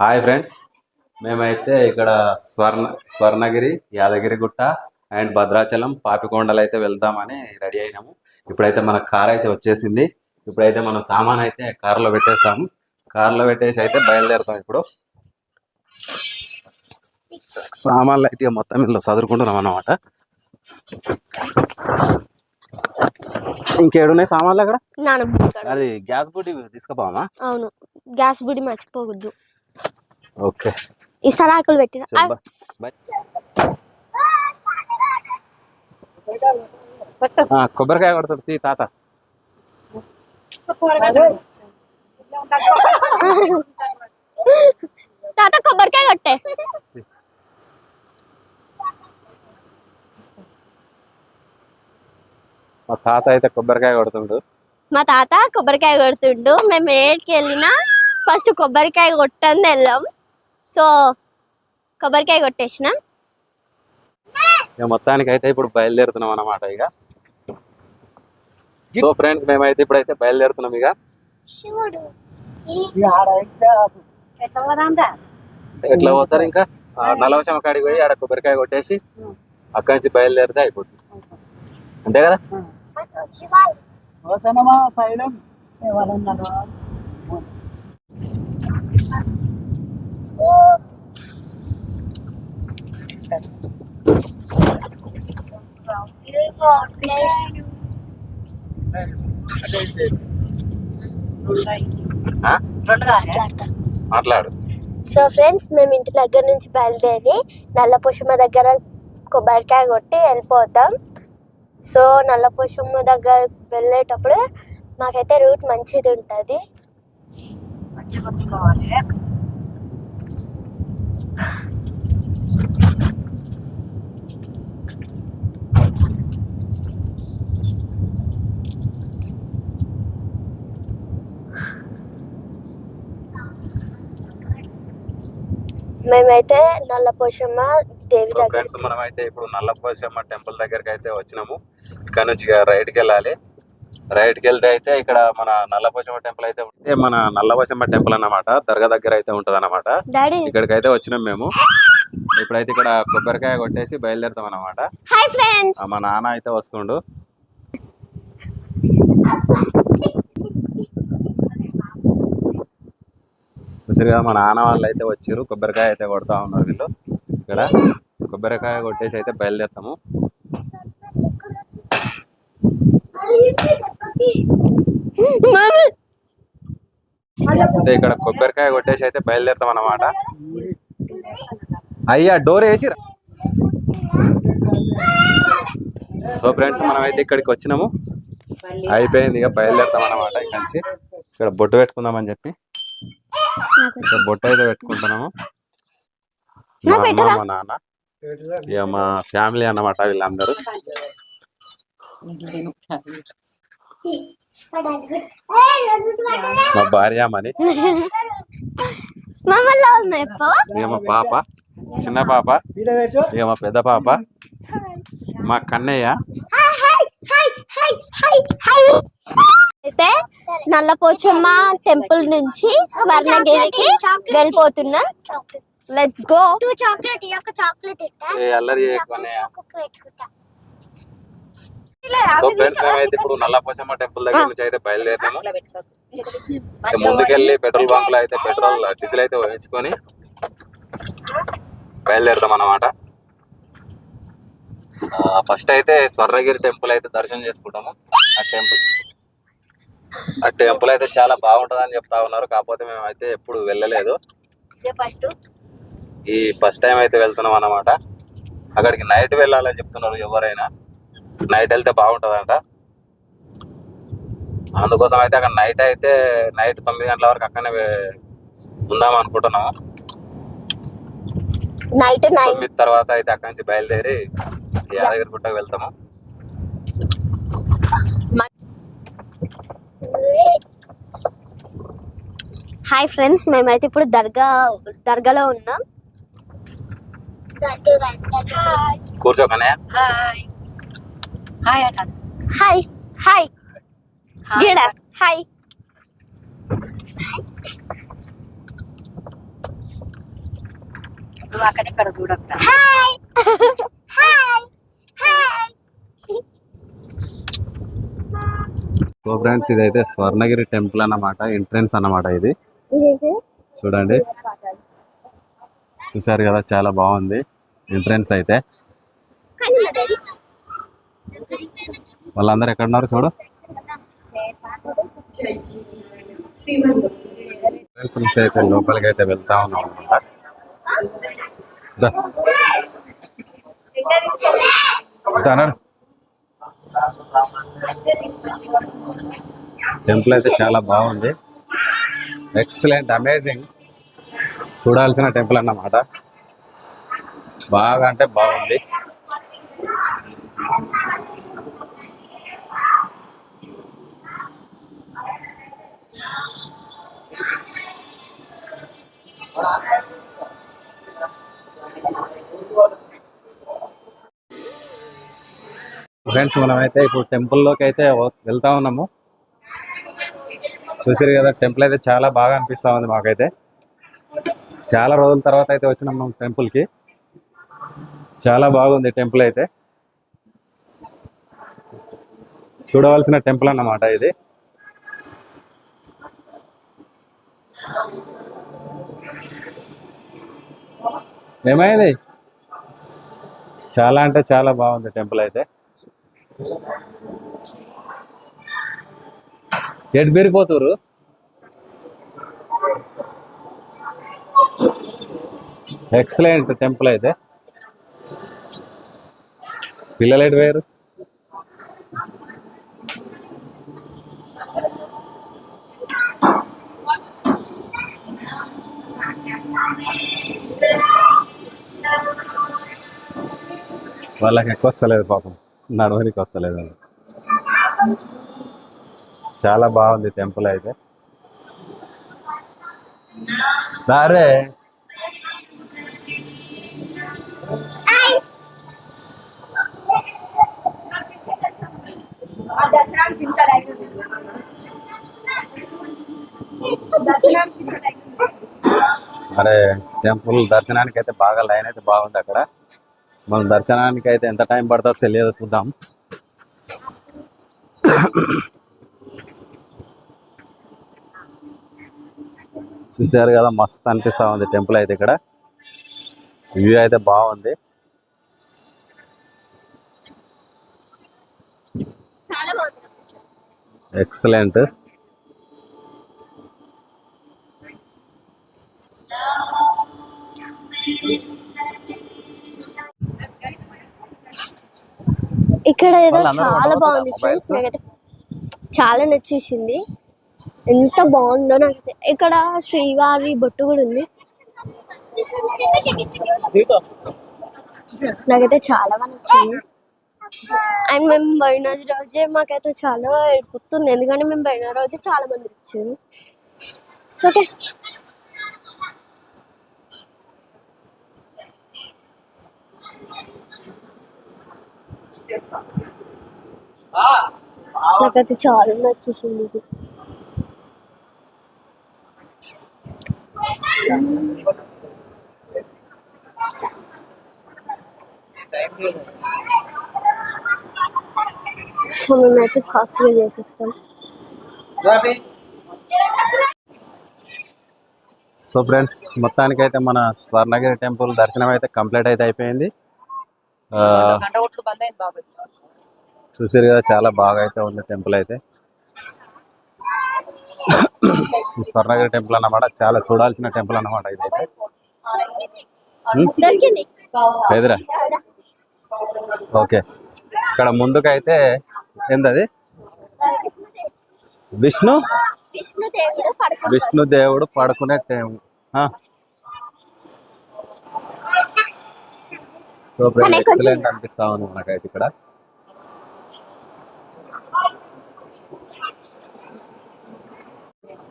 Hi friends మేమైతే ఇక్కడ స్వర్ణ Swarnagiri Yadagiri Gutta and Bhadrachalam Papikondalu అయితే వెళ్దామని రెడీ అయినాము. ఇప్పుడైతే మన కార్ అయితే వచ్చేసింది. ఇప్పుడైతే మనం సామాన్ అయితే కార్లో పెట్టేస్తాము. కార్లో పెట్టేసి అయితే బయలుదేరుతాం ఇప్పుడు. సామాన్లు అయితే మొత్తం ఇందులో చదువుకుంటున్నాం అన్నమాట. ఇంకేడున్నాయి సామాన్లు అక్కడ? అది గ్యాస్ బుడ్డి తీసుకుపోవమ్మా అవును. గ్యాస్ బుడి మర్చిపోవద్దు ఓకే ఈ సరాకులు పెట్టిన చెప్పా బై. ఆ, కొబ్బరికాయ కొడతాడు తీ తాత తాత కొబ్బరికాయ కొట్టే మా తాత అయితే కొబ్బరికాయ కొడుతుండు మా తాత కొబ్బరికాయ కొడుతుండు మేము ఏడికి వెళ్ళినా ఫస్ట్ కొబ్బరికాయ కొట్టని వెళ్ళాం సో కొబ్బరికాయ కొట్టేసిన? ఇక మొత్తానికి అయితే ఇప్పుడు బయలుదేరుతున్నాం అన్నమాట ఇక. సో ఫ్రెండ్స్ మేమైతే ఇప్పుడైతే బయలుదేరుతున్నాం ఇక. ఎట్లా పోతారు ఇంకా? ఆ, నలవశమ కాడికి పోయి ఆడ కొబ్బరికాయ కొట్టేసి అక్కడి నుంచి బయలుదేరితే అయిపోతుంది అంతే కదా? మాట్లాడు. సో ఫ్రెండ్స్ మేము ఇంటి దగ్గర నుంచి బయలుదేరి నల్లపుషమ దగ్గర కొబ్బరికాయ కొట్టి వెళ్ళిపోతాం. సో నల్లపుషమ దగ్గర వెళ్ళేటప్పుడు మాకైతే రూట్ మంచిది ఉంటుంది. మేమైతే నల్లపోషమ్మ దేవి సో ఫ్రెండ్స్ మనం అయితే ఇప్పుడు నల్లపోసమ్మ టెంపుల్ దగ్గరికి అయితే వచ్చినాము. ఇక్కడ నుంచి రైట్కి వెళ్ళాలి. రైట్కి వెళ్తే అయితే ఇక్కడ మన నల్లపోసమ్మ టెంపుల్ అయితే ఉంటే మన నల్లపోసమ్మ టెంపుల్ అన్నమాట. దర్గా దగ్గర అయితే ఉంటది అన్నమాట డాడీ ఇక్కడికి అయితే వచ్చినాం మేము. ఇప్పుడైతే ఇక్కడ కొబ్బరికాయ కొట్టేసి బయలుదేరుతాం ఆ, మా నాన్న అయితే వస్తుండు. చూసారుగా మా నాన్న వాళ్ళు అయితే వచ్చారు. కొబ్బరికాయ అయితే కొడతా ఉన్నారు వీళ్ళు. ఇక్కడ కొబ్బరికాయ కొట్టేసి అయితే బయలుదేరుతాము. అయితే ఇక్కడ కొబ్బరికాయ కొట్టేసి అయితే బయలుదేరుతాం అన్నమాట. అయ్యా డోర్ వేసిరా? సో ఫ్రెండ్స్ మనం అయితే ఇక్కడికి వచ్చినాము. అయిపోయింది ఇక బయలుదేరుతాం అన్నమాట ఇక్కడ నుంచి. ఇక్కడ బొట్టు పెట్టుకుందామని చెప్పి. ఇక్కడ బొట్టు అయితే పెట్టుకుంటున్నాము. మా అమ్మ మా నాన్న. ఇక మా ఫ్యామిలీ అన్నమాట వీళ్ళందరూ. మా భార్య మని ఇక మా పాప చిన్న పాప. ఇక మా పెద్ద పాప. మా కన్నయ్య. అయితే నల్లపోచమ్మ టెంపుల్ నుంచి స్వర్ణగిరికి వెళ్ళిపోతున్నాం. లెట్స్ గో టూ చాక్లెట్ ఈ యొక్క చాక్లెట్ సో ఫ్రెండ్స్ మేమైతే ఇప్పుడు నల్లపోచమ్మ టెంపుల్ దగ్గర నుంచి అయితే బయలుదేరినాము ముందుకెళ్ళి పెట్రోల్ బంక్లో అయితే పెట్రోల్ డీజిల్ అయితే వేయించుకొని బయలుదేరుతాం అన్నమాట. ఫస్ట్ అయితే స్వర్ణగిరి టెంపుల్ అయితే దర్శనం చేసుకుంటాము. ఆ టెంపుల్. ఆ టెంపుల్ అయితే చాలా బాగుంటుంది అని చెప్తా ఉన్నారు. కాకపోతే మేమైతే ఎప్పుడు వెళ్ళలేదు. ఫస్ట్ ఈ ఫస్ట్ టైం అయితే వెళ్తున్నాం అన్నమాట. అక్కడికి నైట్ వెళ్ళాలని చెప్తున్నారు ఎవరైనా. నైట్ వెళ్తే బాగుంటుందంట. అందుకోసం అయితే అక్కడ నైట్ అయితే నైట్ తొమ్మిది గంటల వరకు అక్కడనే ఉందాం అనుకుంటున్నాము. నైట్ తొమ్మిది తర్వాత అయితే అక్కడి నుంచి బయలుదేరి యాదగిరి గుట్టకు వెళ్తాము. హాయ్ ఫ్రెండ్స్ మేమైతే ఇప్పుడు దర్గా దర్గాలో ఉన్నాం. కూర్చోకనే హాయ్ హాయ్ అట. హాయ్ హాయ్ గిడ హాయ్ నువ్వు అక్కడ ఇక్కడ చూడకుండా hi hi hi so friends ఇదైతే స్వర్ణగిరి టెంపుల్ అన్నమాట ఎంట్రన్స్ అన్నమాట ఇది. చూడండి. చూసారు కదా చాలా బాగుంది ఎంట్రన్స్ అయితే. వాళ్ళందరూ ఎక్కడ ఉన్నారు చూడు? ఫ్రెండ్స్ నుంచి అయితే లోపలికి అయితే వెళ్తా ఉన్నాం అనమాట టెంపుల్ అయితే చాలా బాగుంది. ఎక్సలెంట్ అమేజింగ్ చూడాల్సిన టెంపుల్ అన్నమాట. బాగా అంటే బాగుంది. ఫ్రెండ్స్ మనమైతే ఇప్పుడు టెంపుల్లోకి అయితే వెళ్తా ఉన్నాము. చూసారు కదా టెంపుల్ అయితే చాలా బాగా అనిపిస్తా ఉంది మాకైతే. చాలా రోజుల తర్వాత అయితే వచ్చినాం మనం టెంపుల్కి చాలా బాగుంది టెంపుల్ అయితే. చూడవలసిన టెంపుల్ అన్నమాట ఇది. ఏమైంది? చాలా అంటే చాలా బాగుంది టెంపుల్ అయితే. ఎటు బెరిపోతురు ఎక్సలెంట్ టెంపుల్ అయితే. పిల్లలు ఎటు వేరు వాళ్ళకి ఎక్కువ వస్తలేదు పాపం. నడవనికి వస్తలేదు చాలా బాగుంది టెంపుల్ అయితే. సరే అరే టెంపుల్ దర్శనానికి అయితే బాగా లైన్ అయితే బాగుంది అక్కడ. మనం దర్శనానికి అయితే ఎంత టైం పడుతుందో తెలియదు చూద్దాం. చూసారు కదా మస్తు అనిపిస్తా ఉంది టెంపుల్ అయితే ఇక్కడ. వ్యూ అయితే బాగుంది. ఎక్సలెంట్. ఇక్కడ ఏదో చాలా బాగుంది? ఫ్రెండ్స్ నాకైతే చాలా నచ్చేసింది. ఎంత బాగుందో నాకైతే. ఇక్కడ శ్రీవారి బొట్టు కూడా ఉంది. నాకైతే చాలా బాగా నచ్చింది. అండ్ మేము పోయిన రోజే మాకైతే చాలా గుర్తుంది. ఎందుకంటే మేము పోయిన రోజే చాలా మంది వచ్చారు. సో ఓకే నాకైతే చాలా నచ్చేసింది ఇది. సో మేమైతే ఫాస్ట్గా చేసేస్తాం సో ఫ్రెండ్స్ మొత్తానికి అయితే మన స్వర్ణగిరి టెంపుల్ దర్శనం అయితే కంప్లీట్ అయితే అయిపోయింది. చూసారు కదా చాలా బాగా అయితే ఉంది టెంపుల్ అయితే. ఈ స్వర్ణగిరి టెంపుల్ అన్నమాట చాలా చూడాల్సిన టెంపుల్ అన్నమాట ఇదైతే. దొరికింది. ఎదురా ఓకే. ఇక్కడ ముందుకైతే ఏందది? విష్ణు? విష్ణు దేవుడు పడుకో విష్ణు దేవుడు పడుకునే టైం. సో ఎక్సలెంట్ అనిపిస్తా ఉంది మనకైతే ఇక్కడ.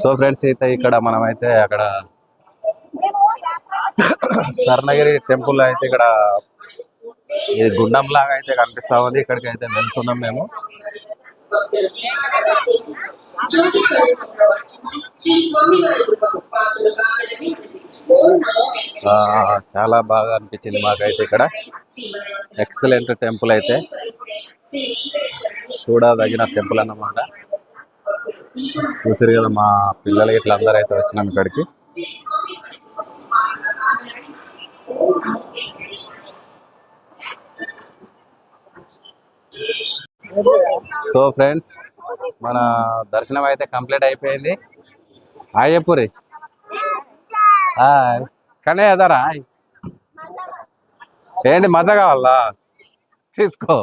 సో ఫ్రెండ్స్ అయితే ఇక్కడ మనమైతే అక్కడ స్వర్ణగిరి టెంపుల్ అయితే ఇక్కడ ఈ గుండం లాగా అయితే కనిపిస్తా ఉంది. ఇక్కడికి అయితే వెళ్తున్నాం మేము. చాలా బాగా అనిపించింది మాకైతే ఇక్కడ. ఎక్సలెంట్ టెంపుల్ అయితే. చూడదగిన టెంపుల్ అన్నమాట. చూసారు కదా మా పిల్లలు ఇట్లా అందరూ అయితే వచ్చినాం ఇక్కడికి. సో ఫ్రెండ్స్ మన దర్శనం అయితే కంప్లీట్ అయిపోయింది. హాయ్. కానీ అదరా ఏంటి మజా కావాలా? తీసుకో.